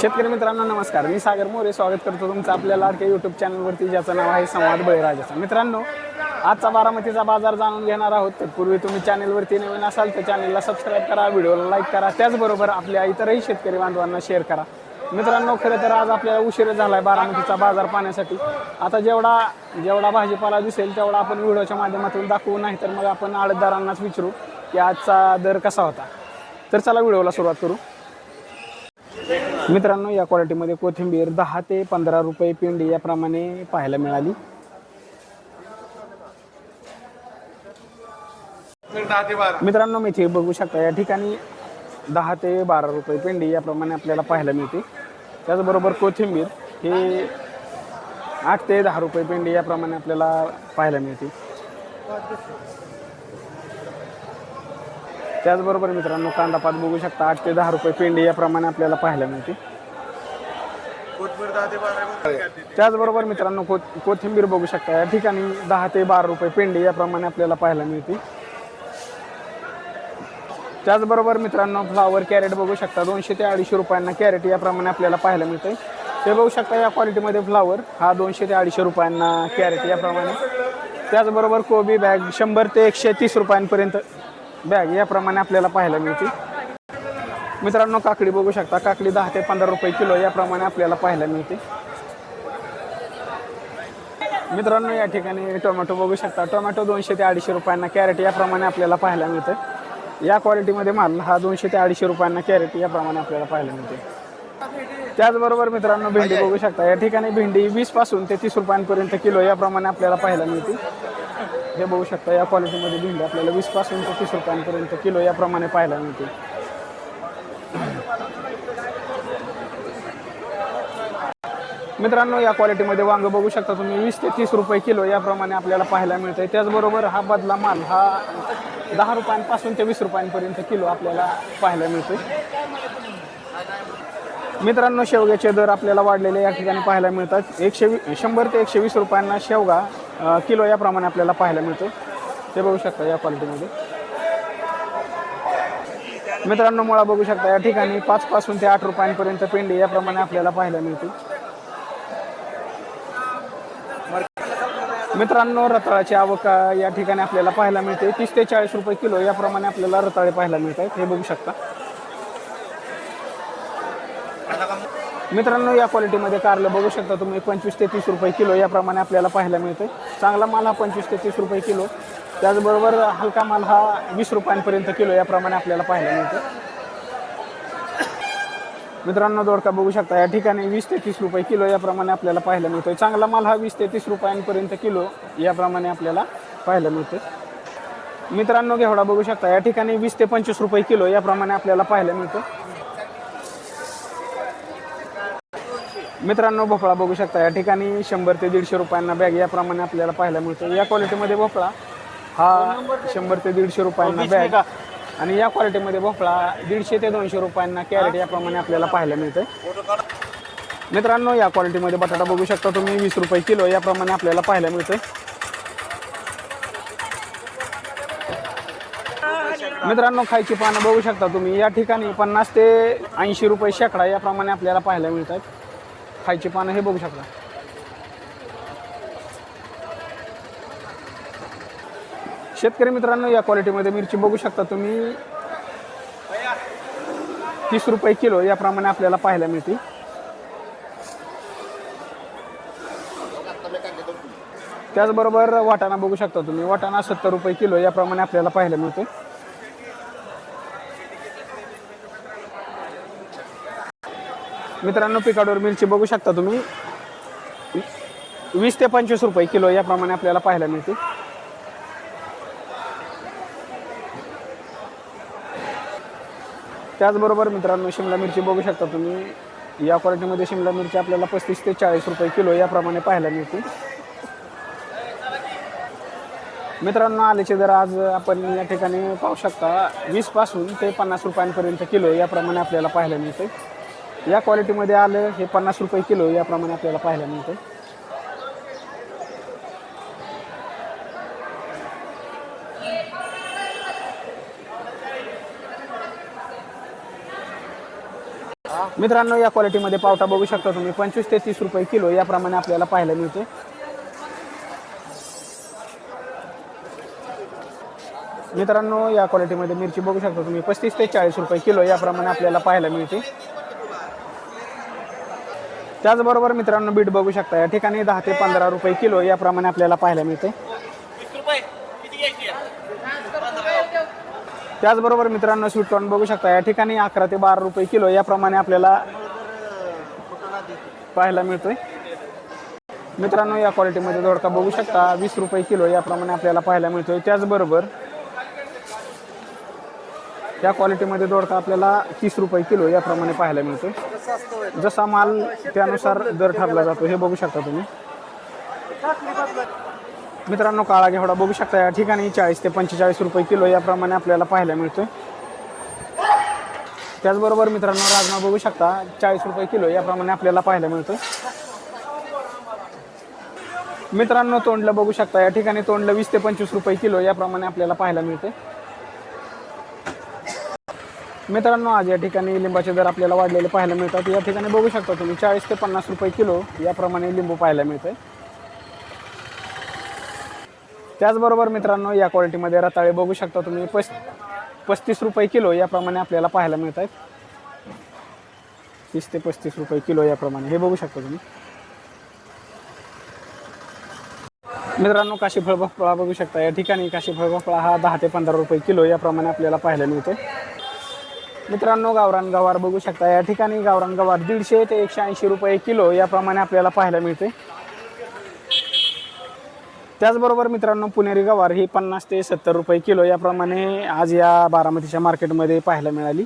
शेतकरी मित्रांनो नमस्कार. मी सागर मोरे. स्वागत करतो तुमचं आपल्या लाडक्या यूट्यूब चॅनलवरती ज्याचं नाव आहे संवाद बळीराजाचा. मित्रांनो आजचा बारामतीचा बाजार जाणून घेणार आहोत. तत्पूर्वी तुम्ही चॅनलवरती नवीन असाल तर चॅनलला सबस्क्राईब करा व्हिडिओला लाईक करा. त्याचबरोबर आपल्या इतरही शेतकरी बांधवांना शेअर करा. मित्रांनो खरं तर आज आपल्याला उशीर झाला आहे बारामतीचा बाजार पाहण्यासाठी. आता जेवढा जेवढा भाजीपाला दिसेल तेवढा आपण व्हिडिओच्या माध्यमातून दाखवू नाही तर मग आपण आडतदारांनाच विचारू की आजचा दर कसा होता. तर चला व्हिडिओला सुरुवात करू. मित्रांनो या क्वालिटीमध्ये कोथिंबीर दहा ते पंधरा रुपये पिंडी याप्रमाणे पाहायला मिळाली. ते मित्रांनो मेथी बघू शकता या ठिकाणी दहा ते बारा रुपये पिंडी याप्रमाणे आपल्याला पाहायला मिळते. त्याचबरोबर कोथिंबीर हे आठ ते दहा रुपये पिंडी याप्रमाणे आपल्याला पाहायला मिळते. त्याचबरोबर मित्रांनो कांदा पात बघू शकता आठ ते दहा रुपये पेंडी याप्रमाणे आपल्याला पाहायला मिळते. त्याचबरोबर मित्रांनो को कोथिंबीर बघू शकता या ठिकाणी दहा ते बारा रुपये पेंडी याप्रमाणे आपल्याला पाहायला मिळते. त्याचबरोबर मित्रांनो फ्लावर कॅरेट बघू शकता दोनशे ते अडीचशे रुपयांना कॅरेट याप्रमाणे आपल्याला पाहायला मिळते. ते बघू शकता या क्वालिटीमध्ये फ्लावर हा दोनशे ते अडीचशे रुपयांना कॅरेट याप्रमाणे. त्याचबरोबर कोबी बॅग शंभर ते एकशे तीस रुपयांपर्यंत बॅग याप्रमाणे आपल्याला पाहायला मिळते. मित्रांनो काकडी बघू शकता. काकडी दहा ते पंधरा रुपये किलो याप्रमाणे आपल्याला पाहायला मिळते. मित्रांनो या ठिकाणी टोमॅटो बघू शकता. टोमॅटो दोनशे ते अडीचशे रुपयांना कॅरेट याप्रमाणे आपल्याला पाहायला मिळतं. या क्वालिटीमध्ये माल हा दोनशे ते अडीचशे रुपयांना कॅरेट याप्रमाणे आपल्याला पाहायला मिळते. त्याचबरोबर मित्रांनो भेंडी बघू शकता. या ठिकाणी भेंडी वीसपासून ते तीस रुपयांपर्यंत किलो याप्रमाणे आपल्याला पाहायला मिळते. हे बघू शकता या क्वालिटीमध्ये भेंडी आपल्याला वीसपासून ते तीस रुपयांपर्यंत किलो याप्रमाणे पाहायला मिळते. मित्रांनो या क्वालिटीमध्ये वांग बघू शकता तुम्ही. वीस ते तीस रुपये किलो याप्रमाणे आपल्याला पाहायला मिळतंय त्याचबरोबर हा बदला माल हा दहा रुपयांपासून ते वीस रुपयांपर्यंत किलो आपल्याला पाहायला मिळतोय मित्रांनो शेवग्याचे दर आपल्याला वाढलेले या ठिकाणी पाहायला मिळतात. एकशे वी शंभर ते एकशे वीस रुपयांना शेवगा किलो याप्रमाणे आपल्याला पाहायला मिळतो. ते बघू शकता या क्वालिटीमध्ये. मित्रांनो मुळा बघू शकता या ठिकाणी पाच पासून ते आठ रुपयांपर्यंत पेंडी याप्रमाणे आपल्याला पाहायला मिळते. मित्रांनो रताळाची आवक या ठिकाणी आपल्याला पाहायला मिळते. तीस ते चाळीस रुपये किलो याप्रमाणे आपल्याला रताळे पाहायला मिळत आहेत हे बघू शकता. मित्रांनो या क्वालिटीमध्ये कारलं बघू शकता तुम्ही. पंचवीस ते तीस रुपये किलो याप्रमाणे आपल्याला पाहायला मिळते चांगला माल हा पंचवीस ते तीस रुपये किलो. त्याचबरोबर हलका माल हा वीस रुपयांपर्यंत किलो याप्रमाणे आपल्याला पाहायला मिळतो मित्रांनो दोडका बघू शकता. या ठिकाणी वीस ते तीस रुपये किलो याप्रमाणे आपल्याला पाहायला मिळतोय. चांगला माल हा वीस ते तीस रुपयांपर्यंत किलो याप्रमाणे आपल्याला पाहायला मिळतो मित्रांनो घेवडा बघू शकता. या ठिकाणी वीस ते पंचवीस रुपये किलो याप्रमाणे आपल्याला पाहायला मिळतो मित्रांनो भोपळा बघू शकता. या ठिकाणी शंभर ते दीडशे रुपयांना बॅग याप्रमाणे आपल्याला पाहायला मिळतो. या क्वालिटीमध्ये भोपळा हा शंभर ते दीडशे रुपयांना बॅग आणि या क्वालिटीमध्ये भोपळा दीडशे ते दोनशे रुपयांना कॅरेट याप्रमाणे आपल्याला पाहायला मिळतं मित्रांनो या क्वालिटीमध्ये बटाटा बघू शकता तुम्ही. वीस रुपये किलो याप्रमाणे आपल्याला पाहायला मिळतंय. मित्रांनो खायची पानं बघू शकता तुम्ही. या ठिकाणी पन्नास ते ऐंशी रुपये शेकडा याप्रमाणे आपल्याला पाहायला मिळतात. खायची पानं हे बघू शकता. शेतकरी मित्रांनो या क्वालिटीमध्ये मिरची बघू शकता तुम्ही. तीस रुपये किलो याप्रमाणे आपल्याला पाहायला मिळते. त्याचबरोबर वाटाणा बघू शकता तुम्ही. वाटाणा सत्तर रुपये किलो याप्रमाणे आपल्याला पाहायला मिळतो. मित्रांनो पिकाडोर मिरची बघू शकता तुम्ही. वीस ते पंचवीस रुपये किलो याप्रमाणे आपल्याला पाहायला मिळते. त्याचबरोबर मित्रांनो शिमला मिरची बघू शकता तुम्ही. या क्वालिटीमध्ये शिमला मिरची आपल्याला पस्तीस ते चाळीस रुपये किलो याप्रमाणे पाहायला मिळते. मित्रांनो आल्याचे दर आज आपण या ठिकाणी पाहू शकता. वीसपासून ते पन्नास रुपयांपर्यंत किलो याप्रमाणे आपल्याला पाहायला मिळते. या क्वालिटीमध्ये आलं हे पन्नास रुपये किलो याप्रमाणे आपल्याला पाहायला मिळते मित्रांनो या क्वालिटीमध्ये पावटा बघू शकता तुम्ही. पंचवीस ते तीस रुपये किलो याप्रमाणे आपल्याला पाहायला मिळते मित्रांनो या क्वालिटीमध्ये मिरची बघू शकता तुम्ही. पस्तीस ते चाळीस रुपये किलो याप्रमाणे आपल्याला पाहायला मिळते त्याचबरोबर मित्रांनो बीट बघू शकता या ठिकाणी दहा ते पंधरा रुपये किलो याप्रमाणे आपल्याला पाहायला मिळते. त्याचबरोबर मित्रांनो स्वीट कॉर्न बघू शकता या ठिकाणी अकरा ते बारा रुपये किलो याप्रमाणे आपल्याला पाहायला मिळतोय. मित्रांनो या क्वालिटीमध्ये दोडका बघू शकता वीस रुपये किलो याप्रमाणे आपल्याला पाहायला मिळतोय. त्याचबरोबर या क्वालिटीमध्ये दोडका आपल्याला तीस रुपये किलो याप्रमाणे पाहायला मिळतो जसा माल त्यानुसार दर ठरला जातो हे बघू शकता तुम्ही. मित्रांनो काळा घेवडा बघू शकता या ठिकाणी चाळीस ते पंचेचाळीस रुपये किलो याप्रमाणे आपल्याला पाहायला मिळतो त्याचबरोबर मित्रांनो राजमा बघू शकता चाळीस रुपये किलो याप्रमाणे आपल्याला पाहायला मिळतो मित्रांनो तोंडलं बघू शकता या ठिकाणी तोंडलं वीस ते पंचवीस रुपये किलो याप्रमाणे आपल्याला पाहायला मिळते मित्रांनो आज या ठिकाणी लिंबाचे दर आपल्याला वाढलेले पाहायला मिळतात. या ठिकाणी बघू शकता तुम्ही चाळीस ते पन्नास रुपये किलो याप्रमाणे लिंबू पाहायला मिळते त्याचबरोबर मित्रांनो या क्वालिटीमध्ये रताळे बघू शकता तुम्ही पस पस्तीस रुपये किलो याप्रमाणे आपल्याला पाहायला मिळत आहेत तीस ते पस्तीस रुपये किलो याप्रमाणे हे बघू शकता तुम्ही. मित्रांनो काशी फळ भोपळा बघू शकता. या ठिकाणी काशी फळ भोपळा हा दहा ते पंधरा रुपये किलो याप्रमाणे आपल्याला पाहायला मिळते मित्रांनो गावरान गवार बघू शकता. या ठिकाणी गावरान गवार दीडशे ते एकशे ऐंशी रुपये किलो याप्रमाणे आपल्याला पाहायला मिळते त्याचबरोबर मित्रांनो पुणेरी गवार ही पन्नास ते सत्तर रुपये किलो याप्रमाणे आज या बारामतीच्या मार्केटमध्ये पाहायला मिळाली.